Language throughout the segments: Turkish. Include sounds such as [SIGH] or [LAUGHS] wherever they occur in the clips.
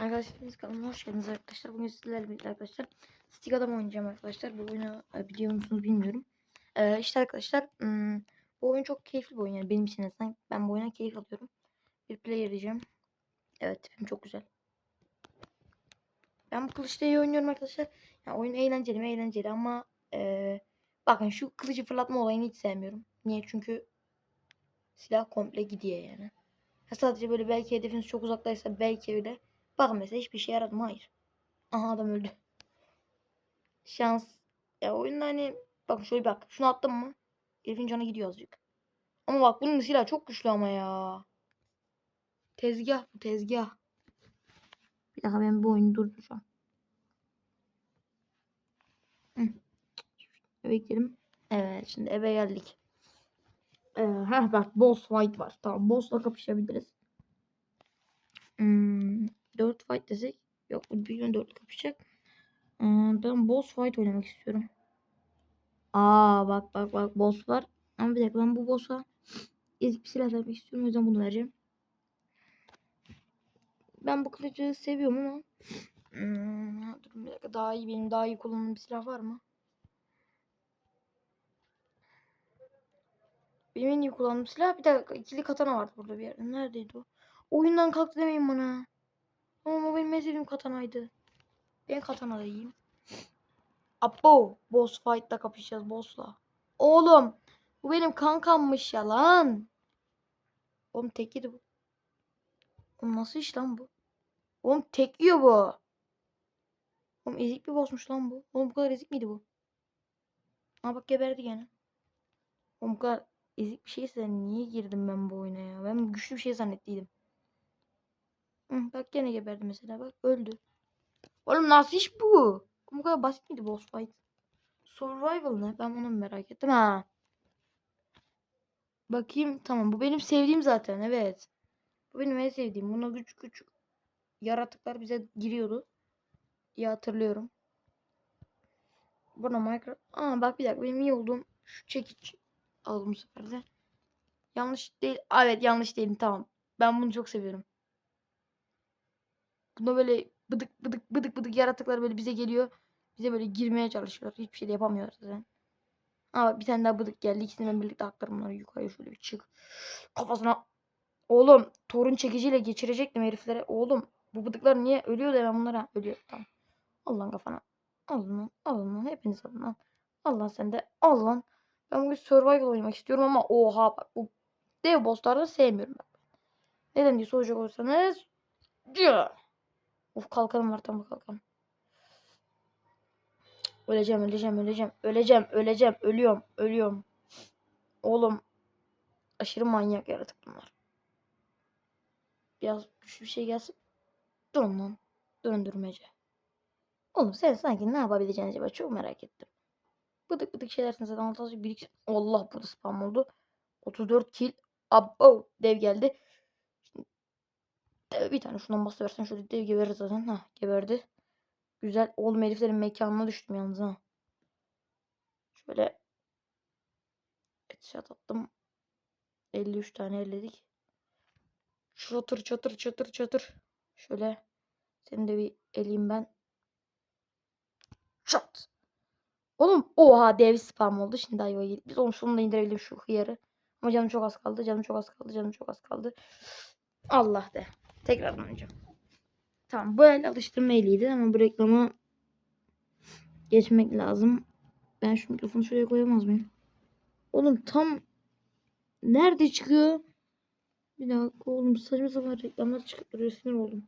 Arkadaşlar biz kanalıma hoş geldiniz arkadaşlar. Bugün sizlerle birlikte arkadaşlar Stick Adam oynayacağım arkadaşlar. Bu oyunu e, biliyor musunuz bilmiyorum. Ee, işte arkadaşlar hmm, bu oyun çok keyifli bir oyun yani benim için azından. Ben bu oyuna keyif alıyorum. Bir player diyeceğim. Evet tipim çok güzel. Ben bu kılıçta iyi oynuyorum arkadaşlar. Yani oyun eğlenceli mi eğlenceli ama e, bakın şu kılıcı fırlatma olayını hiç sevmiyorum. Niye? Çünkü silah komple gidiyor yani. Ha, sadece böyle belki hedefiniz çok uzaktaysa belki öyle. Bakın mesela hiçbir şey yaradı mı? Hayır. Aha adam öldü. Şans. Ya oyunda hani bak şöyle bak. Şunu attım mı? Herifin canı gidiyor azıcık. Ama bak bunun silahı çok güçlü ama ya. Tezgah bu tezgah. Bir dakika ben bu oyunu durduracağım. Eve gidelim. Evet şimdi eve geldik. Ee, heh, bak boss fight var. Tamam boss'la kapışabiliriz. Hmm, 4 fight desek. Yok bu gün 4 kapışacak. Hmm, ben boss fight oynamak istiyorum. Aa bak bak bak boss var. Ama bir dakika ben bu boss'a ezik bir silah vermek istiyorum. O yüzden bunu vereceğim. Ben bu kılıcı seviyorum ama hmm, dur bir dakika daha iyi benim daha iyi kullandığım bir silah var mı? Benim en iyi kullandığım silah bir dakika ikili katana vardı burada bir yerde. Neredeydi o? Oyundan kalktı demeyin bana. Ama benim en sevdiğim katanaydı. Ben katana da yiyeyim. Abo. Boss fight'la kapışacağız boss'la. Oğlum. Bu benim kankammış ya lan. Oğlum tek yedi bu. Oğlum nasıl iş lan bu? Oğlum tek yiyor bu. Oğlum ezik bir bossmuş lan bu. Oğlum bu kadar ezik miydi bu? Aa bak geberdi gene. Oğlum bu kadar ezik bir şeyse niye girdim ben bu oyuna ya? Ben güçlü bir şey zannettiydim. Bak gene geberdi mesela bak öldü. Oğlum nasıl iş bu? Bu kadar basit miydi boss fight? Survival ne? Ben onu merak ettim ha. Bakayım tamam bu benim sevdiğim zaten evet. Bu benim en sevdiğim. Buna küçük küçük yaratıklar bize giriyordu. İyi hatırlıyorum. Buna Minecraft... Aa bak bir dakika benim iyi olduğum şu çekiç aldım bu sefer de. Yanlış değil. Aa, Evet yanlış değilim tamam. Ben bunu çok seviyorum. Bunda böyle bıdık bıdık bıdık bıdık yaratıklar böyle bize geliyor. Bize böyle girmeye çalışıyorlar. Hiçbir şey de yapamıyorlar zaten. Ama bir tane daha bıdık geldi. İkisini ben birlikte aktarım bunları yukarıya şöyle bir çık. Kafasına. Oğlum torun çekiciyle geçirecektim heriflere. Oğlum bu bıdıklar niye ölüyor da ben bunlara ölüyor. Tamam. Allah'ın kafana. Alın lan. Hepiniz lan. Allah sen de. Al lan. Ben bugün survival oynamak istiyorum ama oha bak bu dev bosslarda sevmiyorum ben. Neden diye soracak olursanız. Ya. Of kalkanım var tam kalkan. Öleceğim, öleceğim, öleceğim, öleceğim, öleceğim, ölüyorum, ölüyorum. Oğlum aşırı manyak yaratık bunlar. Biraz güçlü bir şey gelsin. Dön lan. Döndürmece. Oğlum sen sanki ne yapabileceğini acaba çok merak ettim. Bıdık bıdık şeylersin zaten. Altı birik. Allah burada spam oldu. 34 kill. Abo dev geldi. Dev bir tane şundan basıversen şöyle dev geberir zaten. Ha geberdi. Güzel. Oğlum heriflerin mekanına düştüm yalnız ha. Şöyle headshot attım. 53 tane elledik. Çatır çatır çatır çatır. Şöyle seni de bir eleyim ben. Çat. Oğlum oha dev spam oldu. Şimdi ayva. Biz oğlum sonunda indirebildim şu hıyarı. Ama canım çok az kaldı. Canım çok az kaldı. Canım çok az kaldı. Allah de. Tekrar oynayacağım. Tamam bu el alıştırma eliydi ama bu reklamı geçmek lazım. Ben şu mikrofonu şuraya koyamaz mıyım? Oğlum tam nerede çıkıyor? Bir dakika oğlum saçma sapan reklamlar çıkıp duruyor sinir oldum.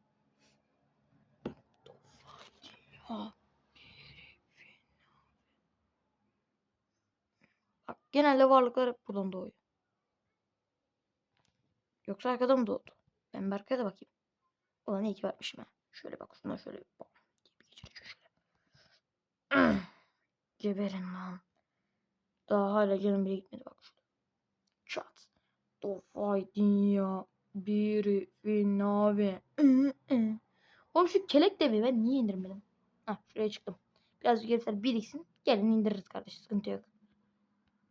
Bak genelde varlıklar hep buradan doğuyor. Yoksa arkada mı doğdu? Ben bir arkaya da bakayım. Ulan iyi ki bakmışım ha. Şöyle bak şuna şöyle bir bak. Bir şöyle. [CLEARS THROAT] Geberin lan. Daha hala canım bile gitmedi bak şurada. Çat. Dofaydin ya. Biri finavi. [CLEARS THROAT] Oğlum şu kelek devi ben niye indirmedim? Hah şuraya çıktım. Biraz gerisi biriksin. Gelin indiririz kardeş sıkıntı yok.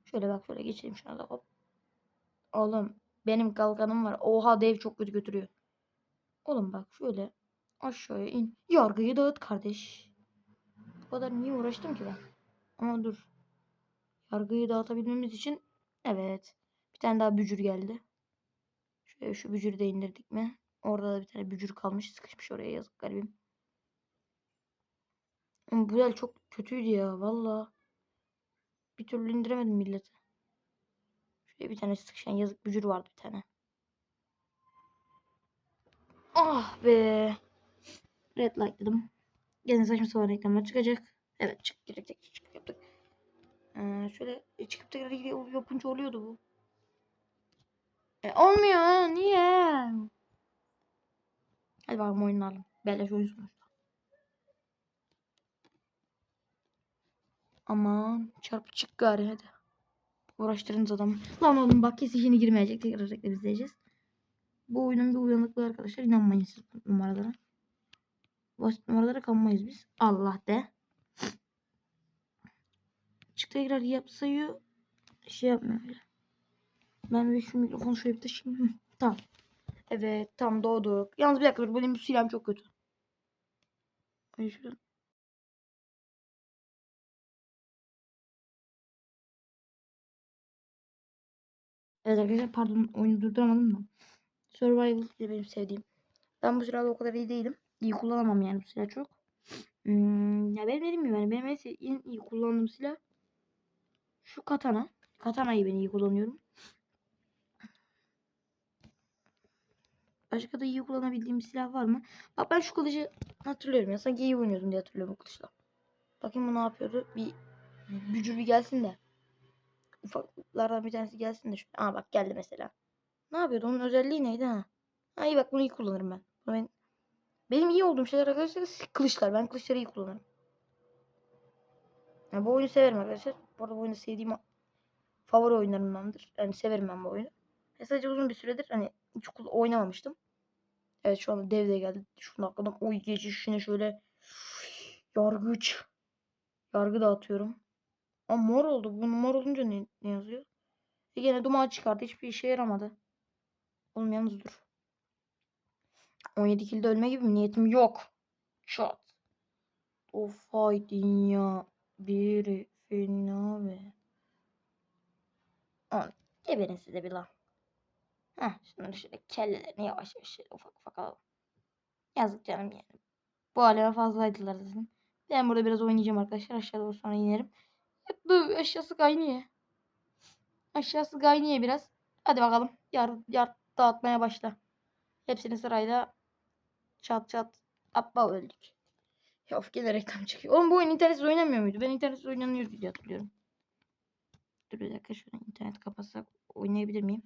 Şöyle bak şöyle geçelim şuna da hop. Oğlum benim kalkanım var. Oha dev çok kötü götürüyor. Oğlum bak şöyle Aşağıya in. Yargıyı dağıt kardeş. Bu kadar niye uğraştım ki ben? Ama dur. Yargıyı dağıtabilmemiz için evet. Bir tane daha bücür geldi. Şöyle şu bücürü de indirdik mi? Orada da bir tane bücür kalmış. Sıkışmış oraya yazık garibim. Ama bu el çok kötüydü ya. Valla. Bir türlü indiremedim milleti. Şöyle bir tane sıkışan yazık bücür vardı bir tane. Ah be. Red light dedim. Gene saçma sapan reklamlar çıkacak. Evet çık direkt tek çık yaptık. Ee, şöyle e, çıkıp tekrar gidiyor yapınca oluyordu bu. E, olmuyor niye? Hadi bakalım oynayalım. Beleş oyun. Aman çarpı çık gari hadi. Uğraştırınız adamı. Lan oğlum bak kesin yeni girmeyecek. Tekrar reklam izleyeceğiz. Bu oyunun bir uyanıklığı arkadaşlar. İnanmayın siz numaralara. Basit numaralara kanmayız biz. Allah de. Çık tekrar yapsayı şey yapmıyor. Ben bir şu mikrofonu şöyle bir taşıyayım. Tamam. Evet tam doğduk. Yalnız bir dakika benim bu silahım çok kötü. Şuradan. Evet arkadaşlar pardon oyunu durduramadım da. Survival de benim sevdiğim. Ben bu silahda o kadar iyi değilim. İyi kullanamam yani bu silah çok. Hmm, ya benim dediğim gibi yani benim en, iyi kullandığım silah şu katana. Katanayı ben iyi kullanıyorum. Başka da iyi kullanabildiğim silah var mı? Bak ben şu kılıcı hatırlıyorum ya. Sanki iyi oynuyordum diye hatırlıyorum bu kılıçla. Bakayım bu ne yapıyordu? Bir bücür bir gelsin de. Ufaklardan bir tanesi gelsin de. Şu... Aa bak geldi mesela. Ne yapıyordu? Onun özelliği neydi ha? Ha iyi bak bunu iyi kullanırım ben. Ben... Benim iyi olduğum şeyler arkadaşlar kılıçlar. Ben kılıçları iyi kullanırım. Yani bu oyunu severim arkadaşlar. Bu arada bu oyunu sevdiğim favori oyunlarımdandır. Yani severim ben bu oyunu. Ve sadece uzun bir süredir hani hiç oynamamıştım. Evet şu anda dev de geldi. Şu dakikadan oy geçişine şöyle yargıç. Yargı dağıtıyorum. Ama mor oldu. Bu mor olunca ne, ne yazıyor? E gene duman çıkardı. Hiçbir işe yaramadı. Oğlum yalnız dur. 17 kilde ölme gibi bir niyetim yok. Çat. Of hay dünya. Biri fena ve. Lan geberin size bir lan. Heh şunları şöyle kellelerini yavaş yavaş şöyle ufak ufak alalım. Yazık canım yani. Bu aleme fazlaydılar zaten. Ben burada biraz oynayacağım arkadaşlar. Aşağı doğru sonra inerim. [LAUGHS] Hep bu aşağısı kaynıyor. Aşağısı kaynıyor biraz. Hadi bakalım. Yar, yar dağıtmaya başla. Hepsini sırayla çat çat. Abba öldük. Ya of reklam çıkıyor. Oğlum bu oyun internetsiz oynanmıyor muydu? Ben internetsiz oynanıyor diye hatırlıyorum. Dur bir dakika şuradan internet kapatsak oynayabilir miyim?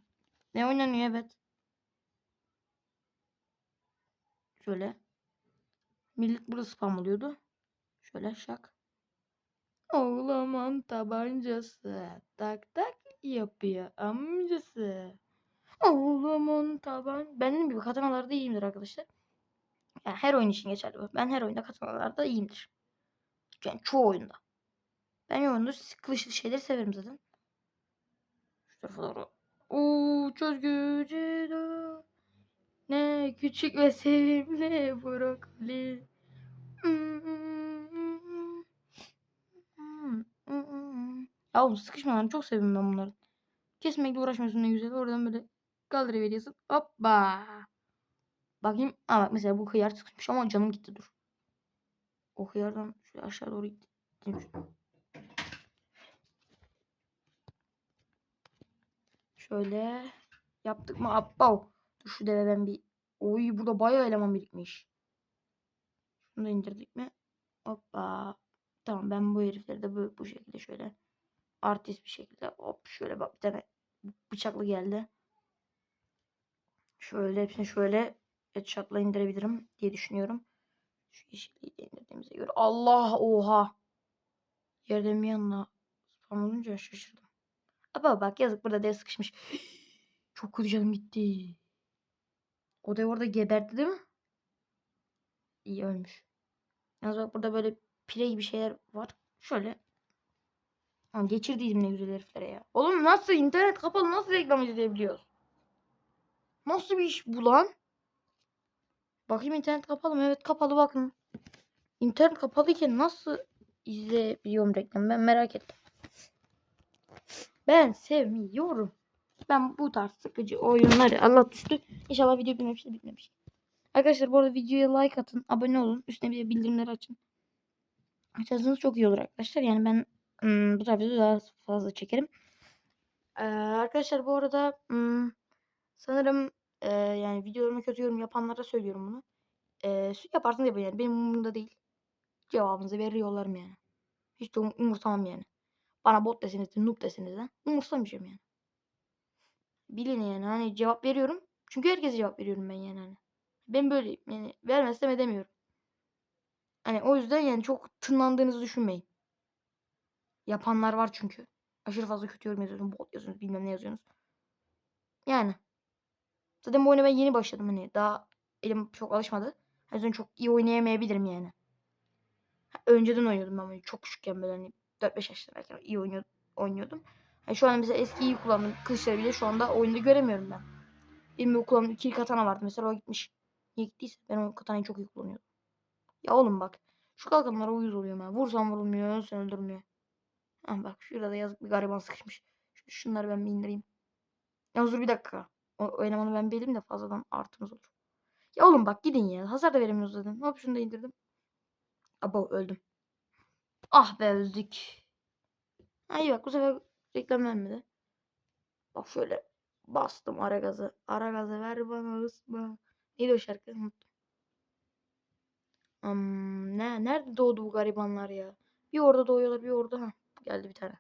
Ne oynanıyor evet. Şöyle. Millet burada spam oluyordu. Şöyle şak. Oğlaman tabancası tak tak yapıyor amcası. Oğlumun taban. Ben dediğim gibi katanalarda iyiyimdir arkadaşlar. Yani her oyun için geçerli bu. Ben her oyunda katanalarda iyiyimdir. Yani çoğu oyunda. Ben oyunda kılıçlı şeyleri severim zaten. Şu tarafa doğru. Oo çöz gücü de. Ne küçük ve sevimli brokoli. Ya oğlum sıkışma lan çok seviyorum ben bunları. Kesmekle uğraşmıyorsun ne güzel. Oradan böyle kaldırıveriyorsun. Hoppa. Bakayım. Aa bak mesela bu hıyar sıkışmış ama canım gitti dur. O hıyardan şöyle aşağı doğru gittim. Şöyle yaptık mı? Abba. Dur şu deve ben bir. Oy burada bayağı eleman birikmiş. Şunu da indirdik mi? Hoppa. Tamam ben bu herifleri de bu, bu şekilde şöyle artist bir şekilde hop şöyle bak bir tane bıçaklı geldi. Şöyle hepsini şöyle headshot'la indirebilirim diye düşünüyorum. Şu yeşilliği de indirdiğimize göre. Allah oha. Yerden bir yanına spam olunca şaşırdım. Ama bak yazık burada dev sıkışmış. [GASPS] Çok kötü canım gitti. O dev orada geberdi değil mi? İyi ölmüş. Yalnız bak burada böyle pire gibi şeyler var. Şöyle. Ha, geçirdiydim ne güzel heriflere ya. Oğlum nasıl internet kapalı nasıl reklam izleyebiliyoruz? Nasıl bir iş bu lan? Bakayım internet kapalı mı? Evet kapalı bakın. İnternet kapalıyken nasıl izleyebiliyorum reklam? Ben merak ettim. Ben sevmiyorum. Ben bu tarz sıkıcı oyunları Allah düştü. İnşallah video bitmemiş de bitmemiş. Arkadaşlar bu arada videoya like atın. Abone olun. Üstüne bir de bildirimleri açın. Açarsanız çok iyi olur arkadaşlar. Yani ben ım, bu tarz videoyu daha fazla çekerim. Ee, arkadaşlar bu arada ım, sanırım e, yani videolarıma kötü yorum yapanlara söylüyorum bunu. E, yaparsınız yapın yani. Benim umurumda değil. Cevabınızı verir yollarım yani. Hiç de um- umursamam yani. Bana bot deseniz de noob deseniz de umursamayacağım yani. Bilin yani hani cevap veriyorum. Çünkü herkese cevap veriyorum ben yani hani. Ben böyle yani vermezsem edemiyorum. Hani o yüzden yani çok tınlandığınızı düşünmeyin. Yapanlar var çünkü. Aşırı fazla kötü yorum yazıyorsunuz, bot yazıyorsunuz, bilmem ne yazıyorsunuz. Yani. Zaten bu oyuna ben yeni başladım hani. Daha elim çok alışmadı. O yüzden çok iyi oynayamayabilirim yani. Ha, Önceden oynuyordum böyle çok küçükken böyle hani 4-5 yaşlarındayken iyi oynuyordum. Hani şu an mesela eski iyi kullandığım kılıçları bile şu anda oyunda göremiyorum ben. Benim kullandığım ikili katana vardı mesela o gitmiş. Niye gittiyse ben o katanayı çok iyi kullanıyordum. Ya oğlum bak. Şu kalkanlara uyuz oluyorum ha. Vursam vurulmuyor, ölsem öldürmüyor. Ha bak şurada yazık bir gariban sıkışmış. Şu- Şunları ben bir indireyim. Yalnız dur bir dakika. O, o elemanı ben bir de fazladan artımız olur. Ya oğlum bak gidin ya. Hasar da veremiyoruz zaten. Hop şunu da indirdim. Abo öldüm. Ah be öldük. Ha iyi bak bu sefer reklam vermedi. Bak şöyle bastım ara gazı. Ara gazı ver bana ısma. Neydi o şarkı? Unuttum. Hmm, ne, nerede doğdu bu garibanlar ya? Bir orada doğuyorlar bir orada. Ha, geldi bir tane.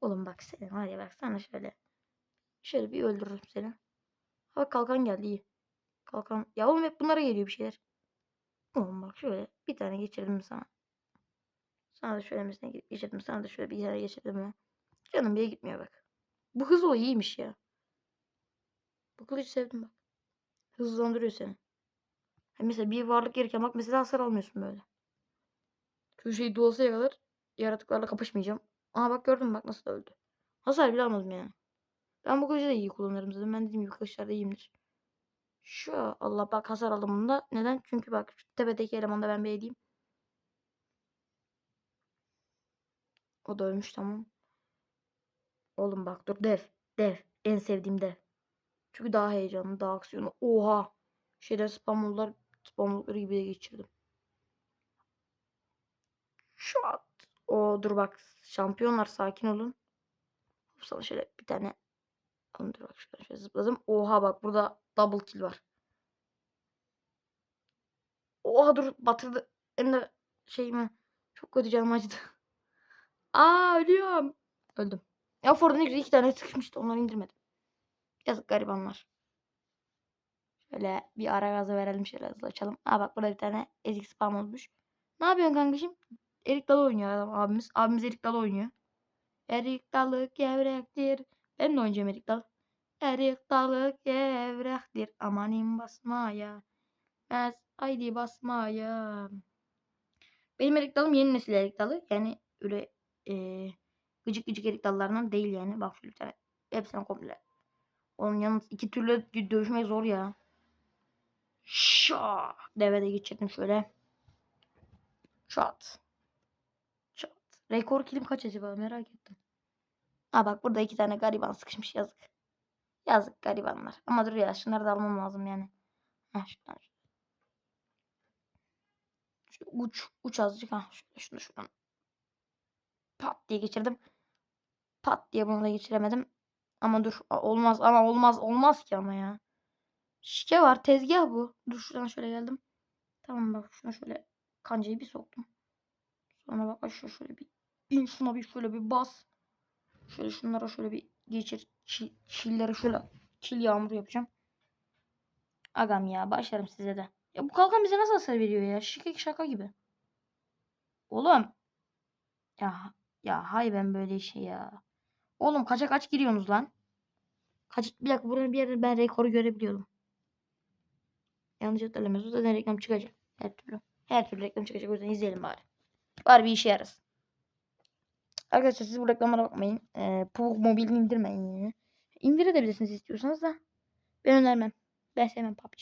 Oğlum bak seni var bak sana şöyle. Şöyle bir öldürürüm seni. Bak kalkan geldi iyi. Kalkan. Ya oğlum hep bunlara geliyor bir şeyler. Oğlum bak şöyle bir tane geçirdim sana. Sana da şöyle mesela geçirdim. Sana da şöyle bir tane geçirdim ya. Canım bile gitmiyor bak. Bu hız o iyiymiş ya. Bu kılıcı sevdim bak. Hızlandırıyor seni. Ha mesela bir varlık yerken bak mesela hasar almıyorsun böyle. Köşeyi dolasıya kadar yaratıklarla kapışmayacağım. Aa bak gördün mü bak nasıl öldü. Hasar bile almadım yani. Ben bu kılıcı iyi kullanırım zaten. Ben dediğim gibi kılıçlarda iyiyimdir. Şu Allah bak hasar aldım bunda. Neden? Çünkü bak şu tepedeki elemanda ben bir edeyim. O da ölmüş tamam. Oğlum bak dur dev. Dev. En sevdiğim dev. Çünkü daha heyecanlı, daha aksiyonlu. Oha. Şeyler spam oldular. Spam oldukları gibi de geçirdim. Şu at. O dur bak. Şampiyonlar sakin olun. Sana şöyle bir tane. Dur bak şöyle, şöyle zıpladım. Oha bak burada double kill var. Oha dur batırdı. Hem de şey mi? Çok kötü canım acıdı. [LAUGHS] Aa ölüyorum. Öldüm. Ya Ford'un iki tane sıkışmıştı. Onları indirmedim. Yazık garibanlar. Şöyle bir ara gazı verelim şöyle hızlı açalım. Aa bak burada bir tane ezik spam olmuş. Ne yapıyorsun kankacığım? Erik Dalı oynuyor adam abimiz. Abimiz Erik Dalı oynuyor. Erik Dalı gevrektir. Ben de oynayacağım Erik Dalı. Erik Dalı gevrektir. Amanin basmaya. Ez haydi basmaya. Benim Erik Dalım yeni nesil Erik Dalı. Yani öyle eee gıcık gıcık Erik Dalılarından değil yani. Bak şöyle bir tane. Hepsine komple. Onun yalnız iki türlü dövüşmek zor ya. Şak. Devede geçirdim şöyle. Çat. Çat. Rekor kilim kaç acaba merak ettim. Ha bak burada iki tane gariban sıkışmış yazık. Yazık garibanlar. Ama dur ya şunları da almam lazım yani. Ha şuradan. Şu uç. Uç azıcık. Ha şöyle şunu şuradan. Pat diye geçirdim. Pat diye bunu da geçiremedim. Ama dur olmaz ama olmaz olmaz ki ama ya. Şike var tezgah bu. Dur şuradan şöyle geldim. Tamam bak şuna şöyle kancayı bir soktum. Sonra bak aşağı şöyle bir in şuna bir şöyle bir bas. Şöyle şunlara şöyle bir geçir. Çil, şöyle çil yağmuru yapacağım. Agam ya başlarım size de. Ya bu kalkan bize nasıl hasar veriyor ya? Şike şaka gibi. Oğlum. Ya ya hay ben böyle şey ya. Oğlum kaça kaç giriyorsunuz lan? Kaç bir dakika buranın bir yerde ben rekoru görebiliyordum. Yanlış hatırlamıyorsun. Zaten reklam çıkacak. Her türlü. Her türlü reklam çıkacak. O yüzden izleyelim bari. Bari bir işe yarasın. Arkadaşlar siz bu reklamlara bakmayın. Ee, PUBG Mobile'ini indirmeyin yani. İndirebilirsiniz istiyorsanız da. Ben önermem. Ben sevmem PUBG.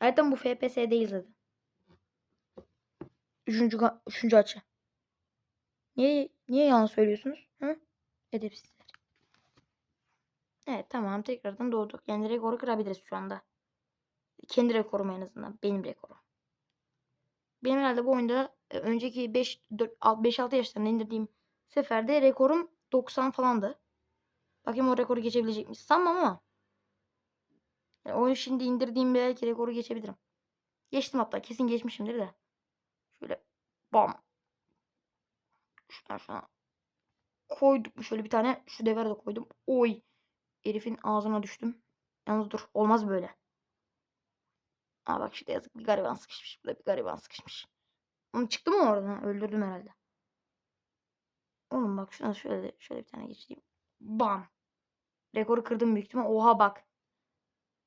Zaten bu FPS değil zaten. Üçüncü, üçüncü açı. Niye, niye yalan söylüyorsunuz? Hı? Edepsizler. Evet tamam tekrardan doğduk. Yani rekoru kırabiliriz şu anda. Kendi rekorum en azından. Benim rekorum. Benim herhalde bu oyunda e, önceki 5 5-6 yaşlarında indirdiğim seferde rekorum 90 falandı. Bakayım o rekoru geçebilecek miyiz? Sanmam ama. Yani oyun şimdi indirdiğimde belki rekoru geçebilirim. Geçtim hatta kesin geçmişimdir de. Şöyle bam. Şuradan şuna koydum. Şöyle bir tane şu devre de koydum. Oy. Herifin ağzına düştüm. Yalnız dur. Olmaz böyle. Aa bak şurada yazık bir gariban sıkışmış. Burada bir gariban sıkışmış. Onu çıktı mı oradan? Öldürdüm herhalde. Oğlum bak şuna şöyle şöyle bir tane geçeyim. Bam. Rekoru kırdım büyük ihtimal. Oha bak.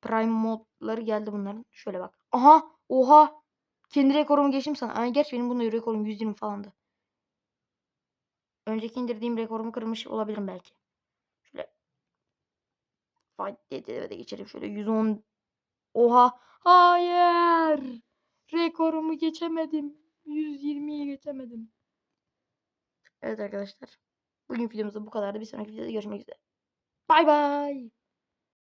Prime modları geldi bunların. Şöyle bak. Aha. Oha. Kendi rekorumu geçtim sana. Ay gerçi benim bunda rekorum 120 falandı. Önceki indirdiğim rekorumu kırmış olabilirim belki. Şöyle. Fight diye de geçelim. Şöyle 110. Oha. Hayır. Rekorumu geçemedim. 120'yi geçemedim. Evet arkadaşlar. Bugün videomuzda bu kadardı. Bir sonraki videoda görüşmek üzere. Bay bay.